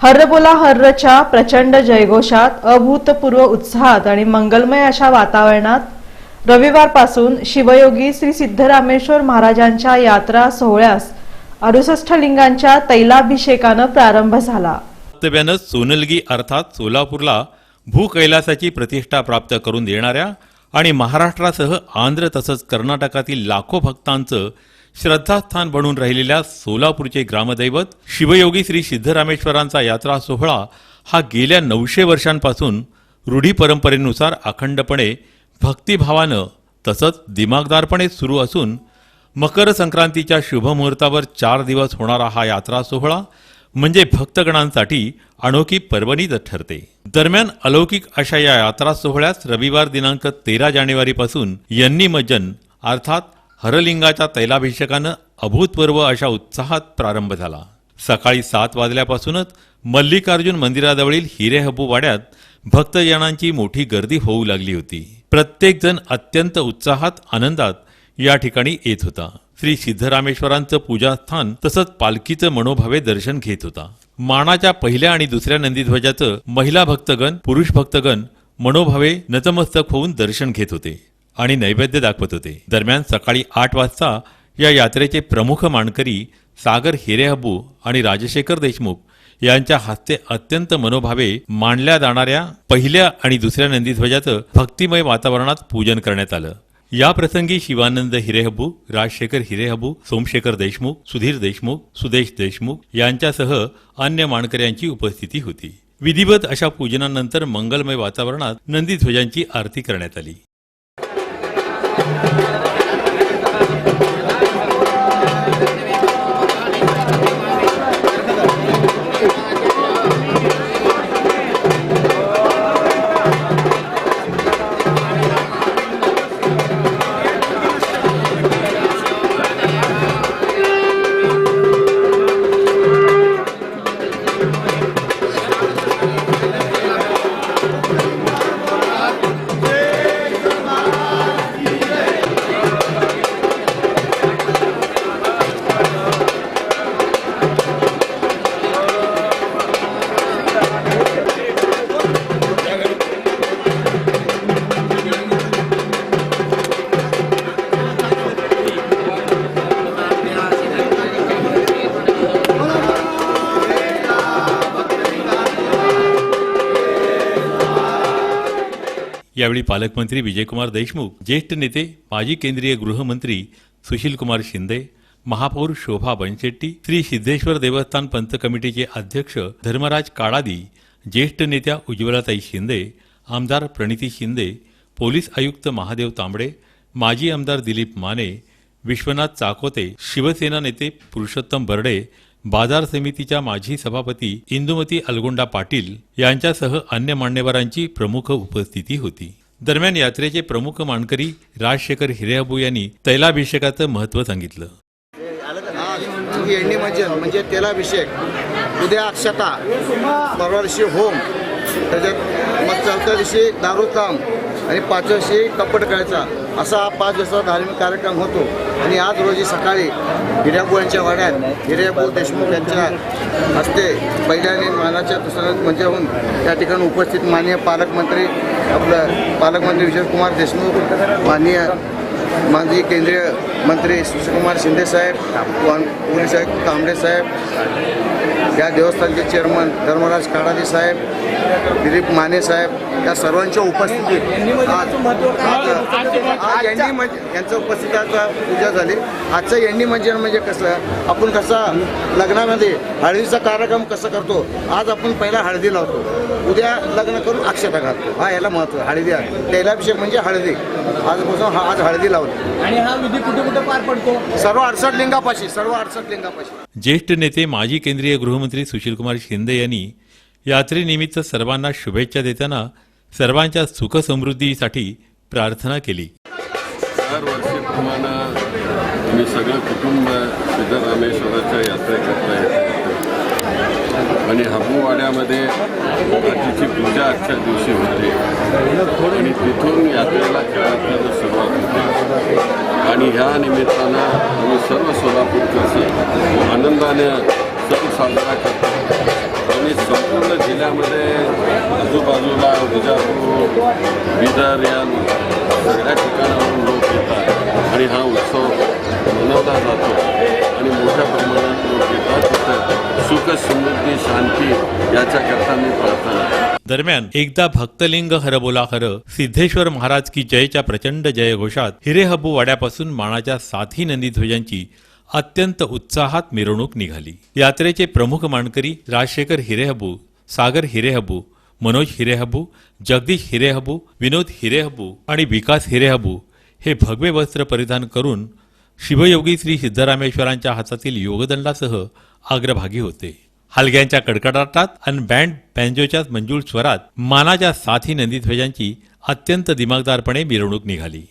हर्रबोला हर्रच्या प्रचंड जयघोषात अभूतपूर्व उत्साहात आणि मंगलमय अशा वातावरणात रविवारपासून शिवयोगी श्री सिद्धरामेश्वर महाराजांच्या यात्रा सोहळ्यास अडुसष्ट लिंगांच्या तैलाभिषेकानं प्रारंभ झाला. वक्तव्यानं सोनलगी अर्थात सोलापूरला भूकैलासाची प्रतिष्ठा प्राप्त करून देणाऱ्या आणि महाराष्ट्रासह आंध्र तसंच कर्नाटकातील लाखो भक्तांचं श्रद्धास्थान बनून राहिलेल्या सोलापूरचे ग्रामदैवत शिवयोगी श्री सिद्धरामेश्वरांचा यात्रा सोहळा हा गेल्या नऊशे वर्षांपासून रूढी परंपरेनुसार अखंडपणे भक्तिभावानं तसंच दिमागदारपणे सुरू असून मकर संक्रांतीच्या शुभमुहूर्तावर चार दिवस होणारा हा यात्रा सोहळा म्हणजे भक्तगणांसाठी अनोखी पर्वणीच ठरते. दरम्यान अलौकिक अशा या यात्रा सोहळ्यास रविवार दिनांक तेरा जानेवारीपासून यन्नीमज्जन अर्थात हरलिंगाच्या तैलाभिषेकानं अभूतपूर्व अशा उत्साहात प्रारंभ झाला. सकाळी सात वाजल्यापासूनच मल्लिकार्जुन मंदिराजवळील हिरेहबू वाड्यात भक्तजनांची मोठी गर्दी होऊ लागली होती. प्रत्येकजण अत्यंत उत्साहात आनंदात या ठिकाणी येत होता. श्री सिद्धरामेश्वरांचं पूजास्थान तसंच पालखीचं मनोभावे दर्शन घेत होता. मानाच्या पहिल्या आणि दुसऱ्या नंदीध्वजाचं महिला भक्तगण पुरुष भक्तगण मनोभावे नतमस्तक होऊन दर्शन घेत होते. आणि नैवेद्य दाखवत होते. दरम्यान सकाळी आठ वाजता या यात्रेचे प्रमुख मानकरी सागर हिरेहबू आणि राजशेखर देशमुख यांच्या हस्ते अत्यंत मनोभावे मांडल्या जाणाऱ्या पहिल्या आणि दुसऱ्या नंदीध्वजाचं भक्तिमय वातावरणात पूजन करण्यात आलं. या प्रसंगी शिवानंद हिरेहबू राजशेखर हिरेहबू सोमशेखर देशमुख सुधीर देशमुख सुदेश देशमुख यांच्यासह अन्य मानकऱ्यांची उपस्थिती होती. विधिवत अशा पूजनानंतर मंगलमय वातावरणात नंदीध्वजांची आरती करण्यात आली. यावेळी पालकमंत्री विजयकुमार देशमुख ज्येष्ठ नेते माजी केंद्रीय गृहमंत्री सुशीलकुमार शिंदे महापौर शोभा बनशेट्टी श्री सिद्धेश्वर देवस्थान पंत कमिटीचे अध्यक्ष धर्मराज काळादी ज्येष्ठ नेत्या उज्ज्वलाताई शिंदे आमदार प्रणिती शिंदे पोलीस आयुक्त महादेव तांबडे माजी आमदार दिलीप माने विश्वनाथ चाकोते शिवसेना नेते पुरुषोत्तम बर्डे बाजार समितीच्या माजी सभापती इंदुमती अलगोंडा पाटील यांच्यासह अन्य मान्यवरांची प्रमुख उपस्थिती होती. दरम्यान यात्रेचे प्रमुख मानकरी राजशेखर हिरेअबू यांनी तैलाभिषेकाचं महत्त्व सांगितलं. एंडी म्हणजे म्हणजे तेलाभिषेक. उद्या अक्षता परवा दिवशी होम त्याच्यात मग चौथ्या दिवशी दारूकाम आणि पाचव्या दिवशी कपट करायचा असा हा पाच दिवसाचा धार्मिक कार्यक्रम होतो. आणि आज रोजी सकाळी हिर्याबू यांच्या वाड्यात हिर्याबू देशमुख यांच्या हस्ते पहिल्याने मानाच्या दुसऱ्या म्हणजे होऊन त्या ठिकाणी उपस्थित माननीय पालकमंत्री आपलं पालकमंत्री विजयकुमार देशमुख माननीय माजी केंद्रीय मंत्री सुशीलकुमार शिंदे साहेब पोलीस आयुक्त कांबळे साहेब या देवस्थानचे चेअरमन धर्मराज काडाजी साहेब दिलीप माने साहेब या सर्वांच्या उपस्थितीत आज आज एंडी म्हणजे यांचं उपस्थितीचा पूजा झाली. आजचं एंडी म्हणजे म्हणजे कसं आपण कसं लग्नामध्ये हळदीचा कार्यक्रम कसं करतो? आज आपण पहिला हळदी लावतो. उद्या लग्न करून अक्षता घालतो. हा याला महत्त्व हळदी आहे. तैलाभिषेक म्हणजे हळदी. आजपासून हा आज हळदी लावली आणि हा विधी कुठे कुठे पार पडतो? सर्व अडसठ लिंगापाशी सर्व अडसठ लिंगापाशी. ज्येष्ठ नेते माजी केंद्रीय गृहमंत्री सुशीलकुमार शिंदे यांनी यात्रेनिमित्त सर्वांना शुभेच्छा देताना सर्वांच्या सुखसमृद्धीसाठी प्रार्थना केली. मी सगळं कुटुंब सिद्धरामेश्वराच्या यात्रेकरता येतो आणि हबूवाड्यामध्ये आजीची पूजा आजच्या दिवशी होते. आणि तिथून यात्रेला खेळायला सुरुवात होते. आणि ह्या निमित्तानं आम्ही सर्व सोलापूरकर आनंदाने सण साजरा करतात आणि संपूर्ण जिल्ह्यामध्ये आजूबाजूला विजापूर बिदर या सगळ्या ठिकाणावरून लोक येतात. आणि हा उत्सव मनवला जातो. आणि मोठ्या प्रमाणात लोक येतात. तिथं सुख समृद्धी शांती याच्याकरता मी प्रार्थना दरम्यान एकदा भक्तलिंग हरबोला हर सिद्धेश्वर महाराज की जयच्या प्रचंड जयघोषात हिरेहबू वाड्यापासून मानाच्या साथी नंदी ध्वजांची अत्यंत उत्साहात मिरवणूक निघाली. यात्रेचे प्रमुख मानकरी राजशेखर हिरेहबू सागर हिरेहबू मनोज हिरेहबू जगदीश हिरेहबू विनोद हिरेहबू आणि विकास हिरेहबू हे भगवे वस्त्र परिधान करून शिवयोगी श्री सिद्धरामेश्वरांच्या हातातील योगदंडासह अग्रभागी होते. हलग्यांच्या कडकडाटात आणि बँड बँजोच्या मंजूळ स्वरात मानाच्या साथी नंदीध्वजांची अत्यंत दिमागदारपणे मिरवणूक निघाली.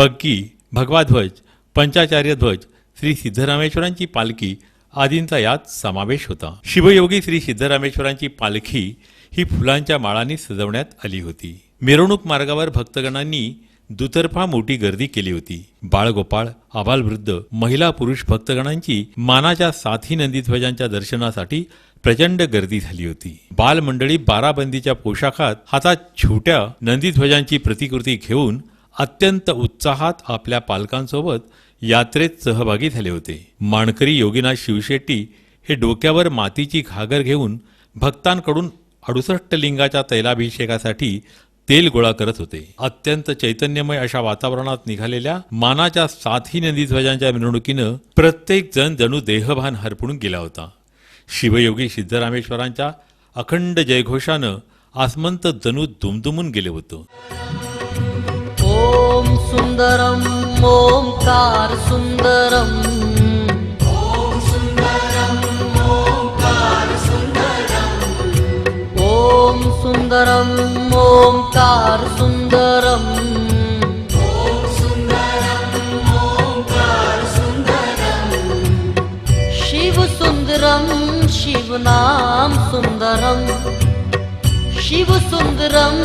बग्गी भगवाध्वज पंचाचार्य ध्वज श्री सिद्धरामेश्वरांची पालखी आदींचा यात समावेश होता. शिवयोगी श्री सिद्धरामेश्वरांची पालखी ही फुलांच्या माळांनी सजवण्यात आली होती. मिरवणूक मार्गावर भक्तगणांनी दुतर्फा मोठी गर्दी केली होती. बाळगोपाळ आबालवृद्ध महिला पुरुष भक्तगणांची मानाच्या साथी नंदीध्वजांच्या दर्शनासाठी प्रचंड गर्दी झाली होती. बालमंडळी बाराबंदीच्या पोशाखात हातात छोट्या नंदीध्वजांची प्रतिकृती घेऊन अत्यंत उत्साहात आपल्या पालकांसोबत यात्रेत सहभागी झाले होते. माणकरी योगीनाथ शिवशेट्टी हे डोक्यावर मातीची घागर घेऊन भक्तांकडून अडुसष्ट लिंगाच्या तैलाभिषेकासाठी तेल गोळा करत होते. अत्यंत चैतन्यमय अशा वातावरणात निघालेल्या मानाच्या साथी नंदीध्वजांच्या मिरवणुकीनं प्रत्येक जण जणू देहभान हरपून गेला होता. शिवयोगी सिद्धरामेश्वरांच्या अखंड जयघोषानं आसमंत जणू दुमदुमून गेले होतं. സുന്ദരം ഓംകാർ സുന്ദരം. ഓം സുന്ദരം ഓംകാർ സുന്ദരം. ശിവസുന്ദരം ശിവനാം സുന്ദരം. ശിവസുന്ദരം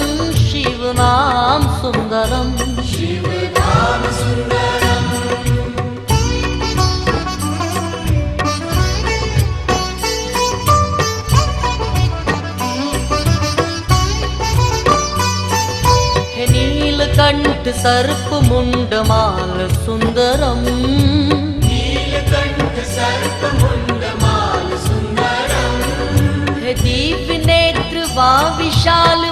शिवनाम सुन्दरम् शिवसुन्दरं शिवनाम सुन्दरम् हे नीलकण्ठ सर्पमुण्डमाल सुन्दरम् हे दिव्य नेत्र वा विशाल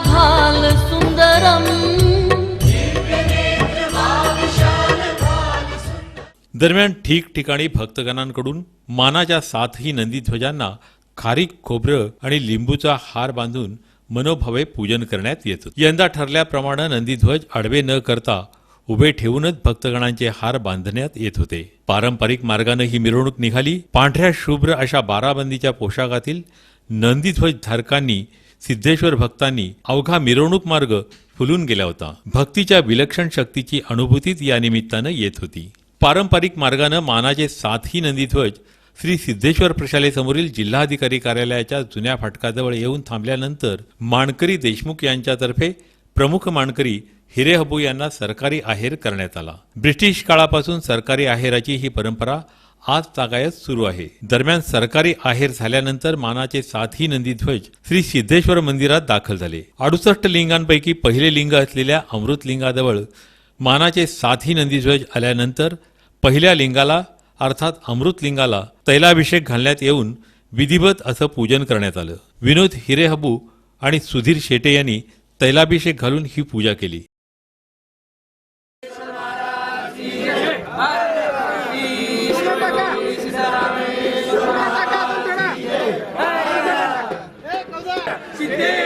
दरम्यान ठिकठिकाणी भक्तगणांकडून मानाच्या सातही नंदीध्वजांना खारीक खोबरं आणि लिंबूचा हार बांधून मनोभावे पूजन करण्यात येत. यंदा ठरल्याप्रमाणे नंदीध्वज आडवे न करता उभे ठेवूनच भक्तगणांचे हार बांधण्यात येत होते. पारंपरिक मार्गाने ही मिरवणूक निघाली. पांढऱ्या शुभ्र अशा बाराबंदीच्या पोशाखातील नंदीध्वज धारकांनी सिद्धेश्वर भक्तांनी अवघा मिरवणूक मार्ग फुलून गेला होता. भक्तीच्या विलक्षण शक्तीची अनुभूतीच या निमित्तानं येत होती. पारंपरिक मार्गानं मानाचे सातही नंदीध्वज श्री सिद्धेश्वर प्रशालेसमोरील जिल्हाधिकारी कार्यालयाच्या जुन्या फाटकाजवळ येऊन थांबल्यानंतर माणकरी देशमुख यांच्यातर्फे प्रमुख मानकरी हिरे हबू यांना सरकारी आहेर करण्यात आला. ब्रिटिश काळापासून सरकारी आहेराची ही परंपरा आज तागायत सुरू आहे. दरम्यान सरकारी आहेर झाल्यानंतर मानाचे सातही नंदीध्वज श्री सिद्धेश्वर मंदिरात दाखल झाले. अडुसष्ट लिंगांपैकी पहिले लिंग असलेल्या अमृत लिंगाजवळ मानाचे सातही नंदीध्वज आल्यानंतर पहिल्या लिंगाला अर्थात अमृत लिंगाला तैलाभिषेक घालण्यात येऊन विधिवत असं पूजन करण्यात आलं विनोद हिरेहबू आणि सुधीर शेटे यांनी तैलाभिषेक घालून ही पूजा केली Yeah.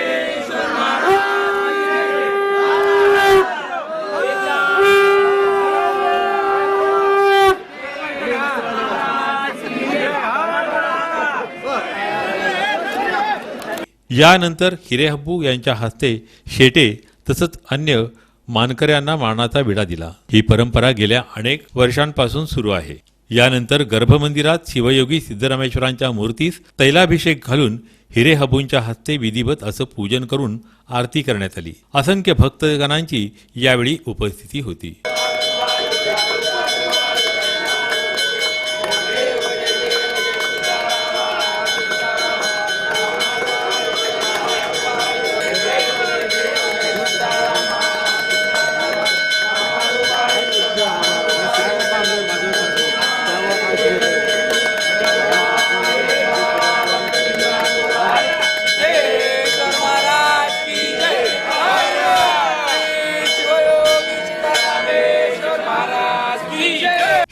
यानंतर हिरेहब्बू यांच्या हस्ते शेटे तसंच अन्य मानकऱ्यांना मानाचा विडा दिला. ही परंपरा गेल्या अनेक वर्षांपासून सुरू आहे. यानंतर गर्भमंदिरात शिवयोगी सिद्धरामेश्वरांच्या मूर्तीस तैलाभिषेक घालून हिरेहबूंच्या हस्ते विधिवत असं पूजन करून आरती करण्यात आली. असंख्य भक्तगणांची यावेळी उपस्थिती होती.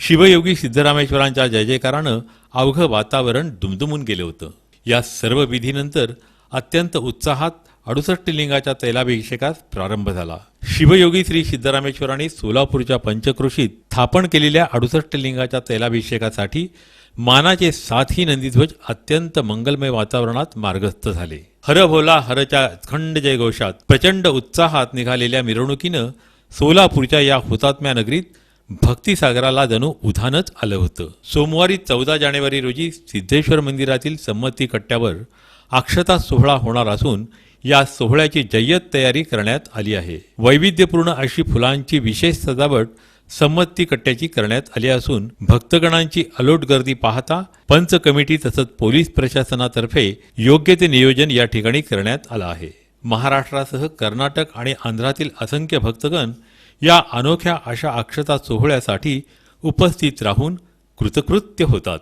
शिवयोगी सिद्धरामेश्वरांच्या जय जयकारानं अवघं वातावरण दुमदुमून गेलं होतं. या सर्व विधीनंतर अत्यंत उत्साहात अडुसष्ट लिंगाच्या तैलाभिषेकास प्रारंभ झाला. शिवयोगी श्री सिद्धरामेश्वरांनी सोलापूरच्या पंचक्रोशीत स्थापन केलेल्या अडुसष्ट लिंगाच्या तैलाभिषेकासाठी मानाचे सातही नंदीध्वज अत्यंत मंगलमय वातावरणात मार्गस्थ झाले. हर भोला हरच्या खंड जयघोषात प्रचंड उत्साहात निघालेल्या मिरवणुकीनं सोलापूरच्या या हुतात्म्या नगरीत भक्तिसागराला जणू उधानच आलं होतं. सोमवारी चौदा जानेवारी रोजी सिद्धेश्वर मंदिरातील संमती कट्ट्यावर अक्षता सोहळा होणार असून या सोहळ्याची जय्यत तयारी करण्यात आली आहे. वैविध्यपूर्ण अशी फुलांची विशेष सजावट संमती कट्ट्याची करण्यात आली असून भक्तगणांची अलोट गर्दी पाहता पंच कमिटी तसंच पोलीस प्रशासनातर्फे योग्य ते नियोजन या ठिकाणी करण्यात आलं आहे. महाराष्ट्रासह कर्नाटक आणि आंध्रातील असंख्य भक्तगण या अनोख्या अशा अक्षता सोहळ्यासाठी उपस्थित राहून कृतकृत्य होतात.